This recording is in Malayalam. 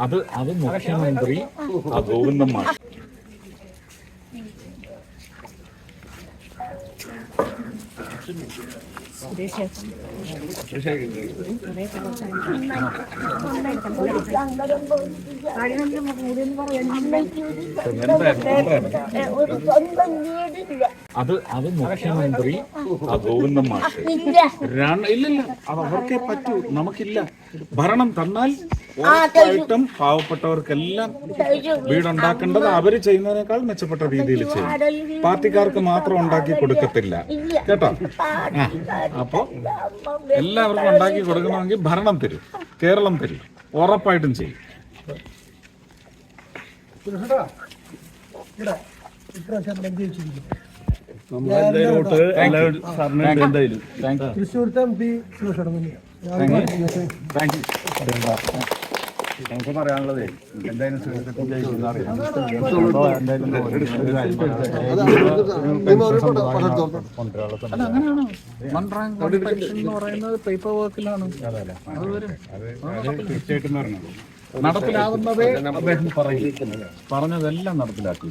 അത് അത് മുഖ്യമന്ത്രി ആ ഗോവിന്ദൻ മാഷ് അത് അത് മുഖ്യമന്ത്രി ആ ഗോവിന്ദൻ മാഷ് ഇല്ലില്ല അത് അവർക്കേ പറ്റൂ നമുക്കില്ല. ഭരണം തന്നാൽ ഉറപ്പായിട്ടും പാവപ്പെട്ടവർക്കെല്ലാം വീടുണ്ടാക്കേണ്ടത് അവർ ചെയ്യുന്നതിനേക്കാൾ മെച്ചപ്പെട്ട രീതിയിൽ ചെയ്യും. പാർട്ടിക്കാർക്ക് മാത്രം ഉണ്ടാക്കി കൊടുക്കത്തില്ല. കേട്ടോ? അപ്പോ എല്ലാവർക്കും ഉണ്ടാക്കി കൊടുക്കണമെങ്കിൽ ഭരണം തരും കേരളം തരും. ഉറപ്പായിട്ടും ചെയ്യും. തൃശ്ശൂരത്തെ M P Suresh thank you നമുക്ക് പറയാനുള്ളതേ എന്തായാലും പറയുന്നത് പേപ്പർ വർക്കിലാണ് നടപ്പിലാവുന്നതേ അദ്ദേഹം പറയും. പറഞ്ഞതെല്ലാം നടപ്പിലാക്കി